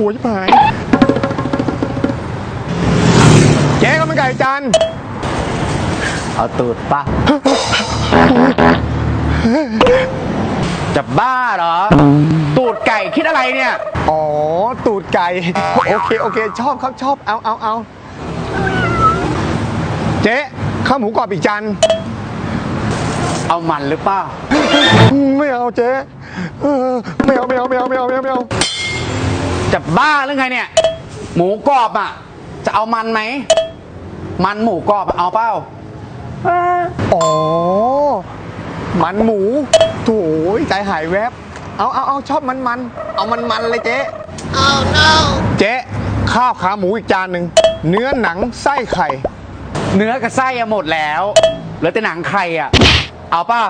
หัวชิบหายเจ๊ก็มันไก่จานเอาตูดปะจะบ้าเหรอ ตูดไก่คิดอะไรเนี่ย อ๋อ ตูดไก่ โอเค โอเค ชอบครับชอบ เอาเอาเอาเจ๊ข้าวหมูกรอบอีกจานเอามันหรือเปล่า ไม่เอาเจ๊เออไม่เอาไม่เอาไม่เอาไม่เอาไม่เอาไม่เอา จะบ้าหรือไงเนี่ย หมูกรอบอะ จะเอามันไหม มันหมูกรอบอะเอาเปล่าอ๋อ มันหมูโถยใจหายแวบ เอาเอาเอาชอบมันมัน เอามันมันเลยเจ๊ oh no เจ๊ข้าวขาหมูอีกจานหนึ่ง เนื้อหนังไส้ไข่ เนื้อกับไส้อะหมดแล้ว เหลือแต่หนังไข่อะเอาเปล่า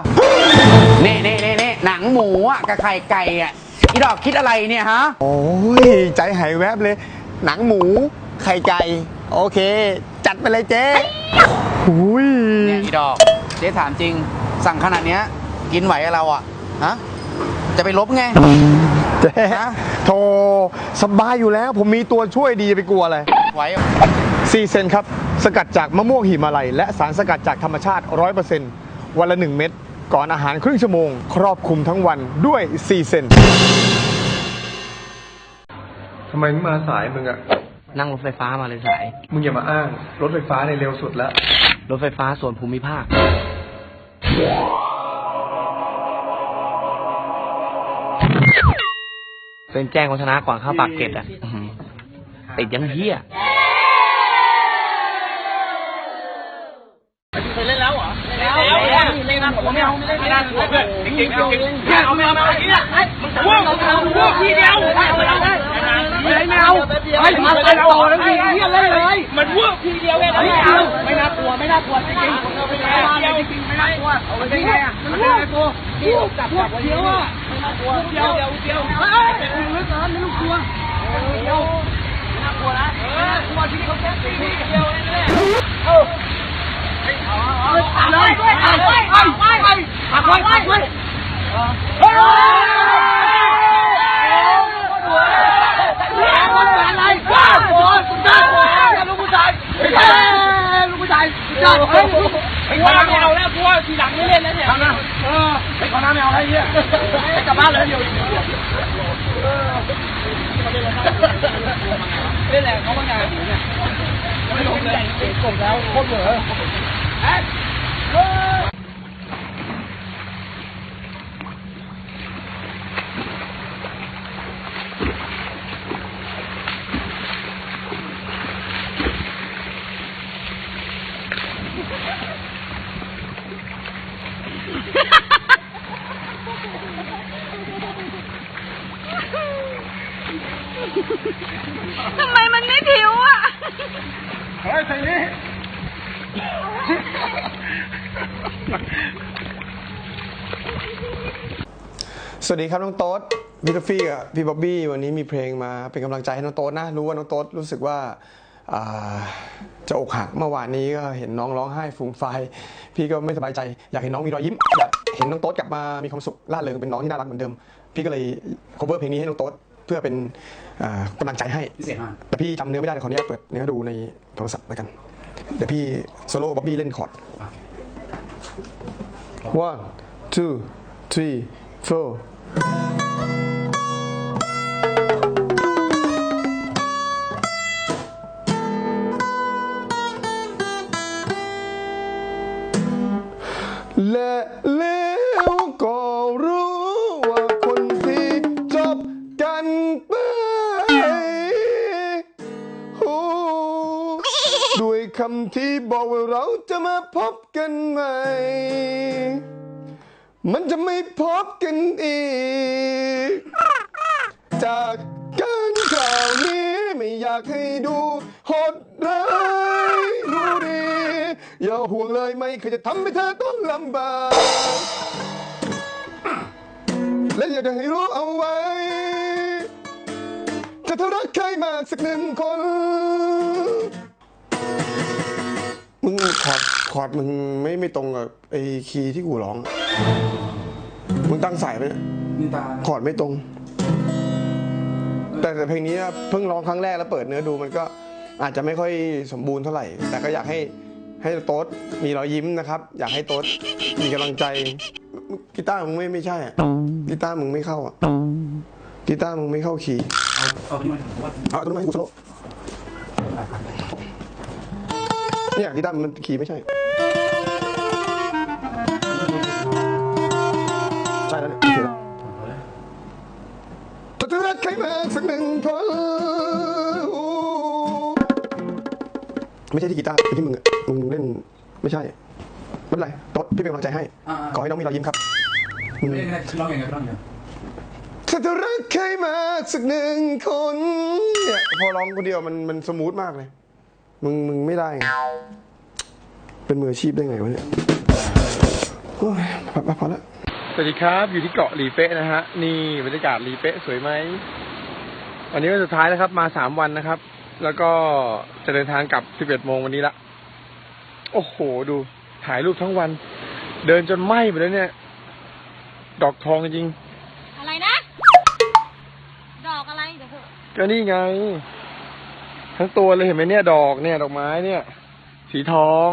เน่เน่เน่เน่หนังหมูอะกับไข่ไก่อะ อีดอกคิดอะไรเนี่ยฮะ โอ้ย ใจหายแวบเลย หนังหมู ไข่ไก่ โอเค จัดไปเลยเจ๊หุยเนี่ยอีดอก เจ๊ถามจริง สั่งขนาดเนี้ย กินไหวกับเราอะ ฮะ จะไปลบไง เจ๊ฮะโธ่สบายอยู่แล้ว ผมมีตัวช่วยดีจะไปกลัวอะไร ไหวเหรอซีเซนครับ สกัดจากมะม่วงหิมาลัย และสารสกัดจากธรรมชาติ 100%วันละ 1 เม็ด ก่อนอาหารครึ่งชั่วโมง ครอบคลุมทั้งวันด้วยซีเซนทำไมไม่มาสายมึงอะนั่งรถไฟฟ้ามาเลยสาย มึงอย่ามาอ้าง รถไฟฟ้าในยเร็วสุดแล้วรถไฟฟ้าส่วนภูมิภาค เป็นแจ้งวัฒนะก่อนเข้าปากเกร็ดอะอื้อหือติดยังเฮีย ท นี่แหละเขามางานอยู่เนี่ยไม่ลงเลยเก่งแล้วโคตรเหรอย ทำไมมันไม่ผิวอะ เฮ้ยใส่นี้ สวัสดีครับน้องโต๊ดพี่กาฟี่กับพี่บ๊อบบี้วันนี้มีเพลงมาเป็นกำลังใจให้น้องโต๊ดนะ รู้ว่าน้องโต๊ดรู้สึกว่าจะอกหักเมื่อวานนี้ก็เห็นน้องร้องไห้ฟูมไฟพี่ก็ไม่สบายใจ อยากเห็นน้องมีรอยยิ้มอยากเห็นน้องโต๊ดกลับมามีความสุขล่าเริงเป็นน้องที่น่ารักเหมือนเดิม พี่ก็เลย cover เพลงนี้ให้น้องโต๊ดเพื่อเป็นอ่ากำลังใจให้พิเศษมากแต่พี่จำเนื้อไม่ได้ขออนุญาตเปิดเนื้อดูในโทรศัพท์แล้วกัน เดี๋ยวพี่โซโล่บ๊อบบี้เล่นคอร์ด one two three four ยคำที่บอกว่าเราจะมาพบกันใหม่ มันจะไม่พบกันอีก จากการข่าวนี้ไม่อยากให้ดูโหดร้ายดูดี อย่าห่วงเลยไม่เคยจะทำให้เธอต้องลำบาก และอยากจะให้รู้เอาไว้จะเธอรักใครมากสักหนึ่งคน คอร์ดคอร์ดมึงไม่ไม่ตรงกับไอ้คีย์ที่กูร้องมึงตั้งสายไปเนี่ยนี่ตาคอร์ดไม่ตรงเออแต่แต่เพลงนี้เพิ่งร้องครั้งแรกแล้วเปิดเนื้อดูมันก็อาจจะไม่ค่อยสมบูรณ์เท่าไหร่ แต่ก็อยากให้ให้โต๊ดมีรอยยิ้มนะครับ อยากให้โต๊ดมีกำลังใจกีตาร์มึงไม่ไม่ใช่อะกีตาร์มึงไม่เข้าอะกีตาร์มึงไม่เข้าคีย์เอาต้นไม้กูโซโล่ เนี่ยกีตาร์มันคีย์ไม่ใช่ ใช่แล้วเนี่ยโอเคแล้วจะจะรักใครมาสักหนึ่งคนไม่ใช่ที่กีตาร์เป็นที่มึงอะมึงเล่นไม่ใช่ไม่เป็นไรโต๊ดพี่เป็นกำลังใจให้ขอให้น้องมีรอยยิ้มครับร้องยังไงร้องยังไงถ้าจะรักใครมาสักหนึ่งคนเนี่ยพอร้องคนเดียวมันมันสมูทมากเลย มึงมึงไม่ได้ไงเป็นมืออาชีพได้ไงวะเนี่ยโอ้ยพอพอพอแล้วสวัสดีครับอยู่ที่เกาะหลีเป๊ะนะฮะนี่บรรยากาศหลีเป๊ะสวยไหมวันนี้วันสุดท้ายแล้วครับมาสามวันนะครับ แล้วก็จะเดินทางกลับสิบเอ็ดโมงวันนี้ละโอ้โหดูถ่ายรูปทั้งวัน เดินจนไหม้ไปแล้วเนี่ย ดอกทองจริงอะไรนะ ดอกอะไรเดี๋ยวเถอะก็นี่ไง ทั้งตัวเลยเห็นไหมเนี่ยดอกเนี่ยดอกไม้เนี่ย สีทอง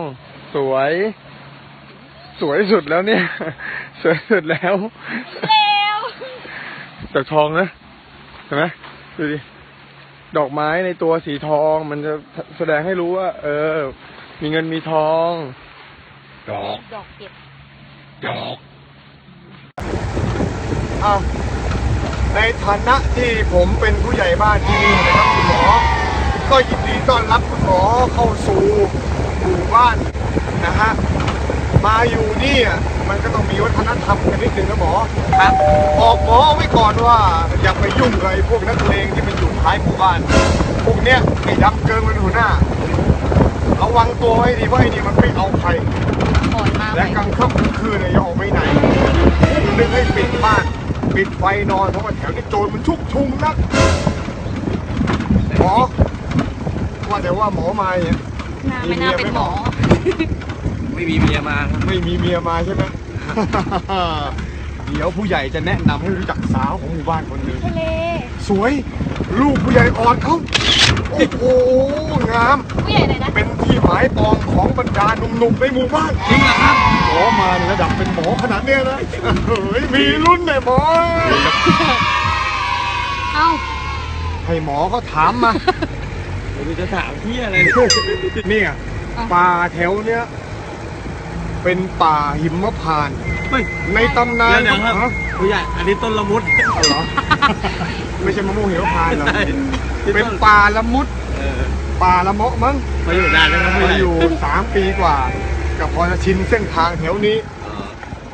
สวย สวยสุดแล้วเนี่ย สวยสุดแล้วเร็วดอกทองนะเห็นไหมดูดิดอกไม้ในตัวสีทองมันจะแสดงให้รู้ว่า เออ มีเงินมีทอง ดอกดอกเก็บดอกอ้าวในฐานะที่ผมเป็นผู้ใหญ่บ้านที่นี่นะครับคุณหมอ ก็ยินดีต้อนรับคุณหมอเข้าสู่หมู่บ้านนะฮะมาอยู่นี่อะมันก็ต้องมีวัฒนธรรมกันนิดนึงนะหมอครับออกหมอเอาไว้ก่อนว่าอย่าไปยุ่งกับไอ้พวกนักเลงที่มันอยู่ท้ายหมู่บ้าน พวกเนี้ยไอ้ดำเกินมันหัวหน้าระวังตัวไว้ดีว่าไอ้นี่มันไม่เอาใครก่อนมาใหและม่กลางค่ำกลางคืนเนี่ยอย่าออกไปไหนนึกให้ปิดบ้านปิดไฟนอนเพราะว่าแถวนี้โจรมันชุกชุมนักหมอ ว่าแต่ว่าหมอมาเนี่ยหน้าไม่น่าเป็นหมอ ไม่มีเมียมาไม่มีเมียมาใช่ไหม เดี๋ยวผู้ใหญ่จะแนะนำให้รู้จักสาวของหมู่บ้านคนหนึ่ง ทะเลสวย ลูกผู้ใหญ่อ่อนเขาโอ้โหงาม ผู้ใหญ่ไหนนะเป็นที่หมายปองของบรรดาหนุ่มๆในหมู่บ้านจริงเหรอครับหมอมาในระดับเป็นหมอขนาดเนี้ยนะเฮ้ยมีรุ่นเลยหมอ เอ้าให้หมอเขาถามมา ไม่จะถามพี่อะไรนี่อะป่าแถวเนี้ยเป็นป่าหิมพานต์เฮ้ยในตำนานเดี๋ยวครับฮะผู้ใหญ่อันนี้ต้นละมุดเอาเหรอไม่ใช่มะม่วงหิมพานต์เหรอใช่ที่เป็นต้นป่าละมุด เออป่าละเมาะมั้งมาอยู่นานแล้วครับผู้ใหมาญ่อยู่สามปีกว่าก็พอจะชินเส้นทางแถวนี้อ๋อ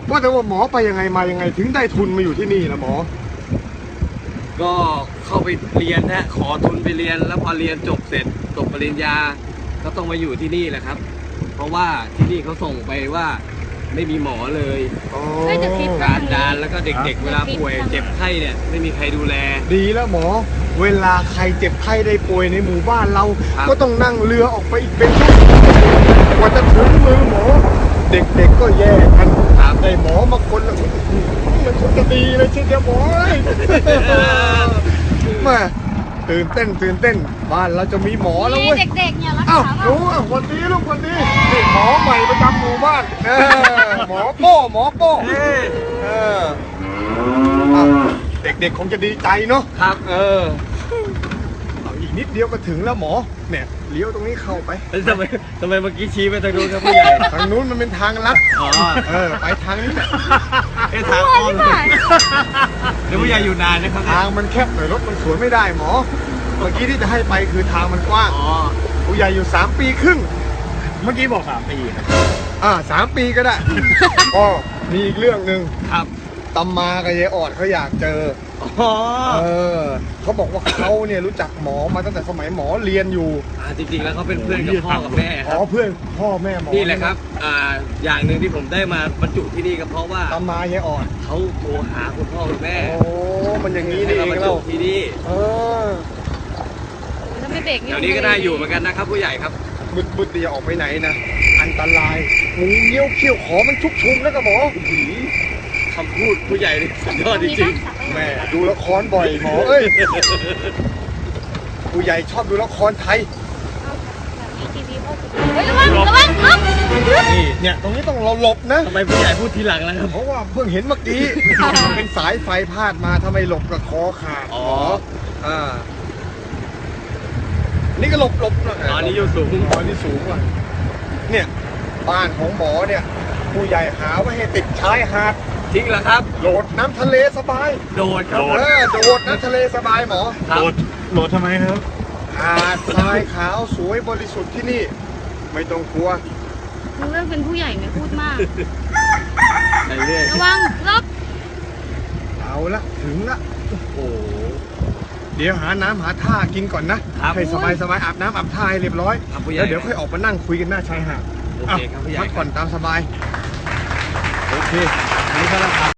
ว่าแต่ว่าหมอไปยังไงมายังไงถึงได้ทุนมาอยู่ที่นี่ละหมอ ก็เข้าไปเรียนนะขอทุนไปเรียน แล้วพอเรียนจบเสร็จจบปริญญาก็ต้องมาอยู่ที่นี่แหละครับ เพราะว่าที่นี่เขาส่งไปว่าไม่มีหมอเลยเฮ้ยแต่คลิปการดานแล้วก็เด็กๆเวลาป่วยเจ็บไข้เนี่ยไม่มีใครดูแล ดีแล้วหมอ เวลาใครเจ็บไข้ได้ป่วยในหมู่บ้านเรา ครับ ก็ต้องนั่งเรือออกไปอีกเป็นชั่วโมงกว่าจะถึงมือหมอ เด็กๆก็แย่กันครับได้หมอมาคนละ มันคงจะดีเลยใช่ไหมหมอแมาตื่นเต้นตื่นเต้นบ้านเราจะมีหมอแล้วมีเว้ยเด็กๆเนี่ยรักอ้าวษารู้อะวันนี้ลูกวันนี้นี่หมอใหม่ประจำหมู่บ้านเออหมอโป้หมอโป้เอออ้าวเด็กๆคงจะดีใจเนาะครับ เออเอาอีกนิดเดียวก็ถึงแล้วหมอเนี่ยเลี้ยวตรงนี้เข้าไปแล้วทำไมทำไมเมื่อกี้ชี้ไปทางนู้นครับผู้ใหญ่ทางนู้นมันเป็นทางลัดอ๋อเออไปทางนี้ แหละเอ้ทางอ้อมเลยแล้วผู้ใหญ่อยู่นานนะครับ ทางมันแคบหน่อยรถมันสวนไม่ได้หมอ เมื่อกี้ที่จะให้ไปคือทางมันกว้างอ๋อผู้ใหญ่อยู่สามปีครึ่ง เมื่อกี้บอกสามปีครับอ่าสามปีก็ได้ อ๋อมีอีกเรื่องหนึ่งครับ ตำมากับยายออดเขาอยากเจออ๋อเออเขาบอกว่าเขาเนี่ยรู้จักหมอมาตั้งแต่สมัยหมอเรียนอยู่อ่าจริงๆแล้วเขาเป็นเพื่อนกับพ่อกับแม่คอ๋รัอบเพื่อนพ่อแม่หมอนี่แหละครับอ่าอย่างหนึ่งที่ผมได้มาบรรจุที่นี่ก็เพราะว่าตำมายายออดเขาโทรหาคุณพ่อคุณแม่โอ้มันอย่างนี้นี่เองบรรเราจุที่นี่เออถ้าไม่เบรกนี่เดี๋ยวนี้ก็ได้อยู่เหมือนกันนะครับ ผู้ใหญ่ครับบึดบึดอย่าออกไปไหนนะอันตรายงูเงี้ยวเขี้ยวขอมันชุกชุมแล้วก็หมอ คำพูดผู้ใหญ่นี่สุดยอดจมีริทังกษะไปแม่ดูละครบ่อยหมอเอ้ยผู้ใหญ่ชอบดูละครไทยเฮ้ยระวังระวังครับนี่เนี่ยตรงนี้ต้องเราหลบนะทำไมผู้ใหญ่พูดทีหลังแล้วครับเพราะว่าเพิ่งเห็นเมื่อกี้เป็นสายไฟพาดมาถ้าไม่หลบก็คอขาดอ๋ออ่านี่ก็หลบหลบหน่อยอ๋อนี่อยู่สูงอ๋อนี่สูงว่ะเนี่ยบ้านของหมอเนี่ย ผู้ใหญ่หาไว้ให้ติดชายหาด จริงเหรอครับ โดดน้ำทะเลสบายโดดครับเออโดดน้ำทะเลสบายหมอครับโหลดทำไมครับ หาดทรายขาวสวยบริสุทธิ์ที่นี่ ไม่ต้องกลัว มึงเริ่มเป็นผู้ใหญ่ไม่พูดมาก ไปเรื่อยระวังลบเอาละถึงละโอ้โห เดี๋ยวหาน้ำหาท่ากินก่อนนะครับให้สบายสบายอาบน้ำอาบท่าให้เรียบร้อยครับผู้ใหญ่ แล้วเดี๋ยวค่อยออกมานั่งคุยกันหน้าชายหาดโอเคครับผู้ใหญ่พักก่อนตามสบายโอเค Isa lang. Ah.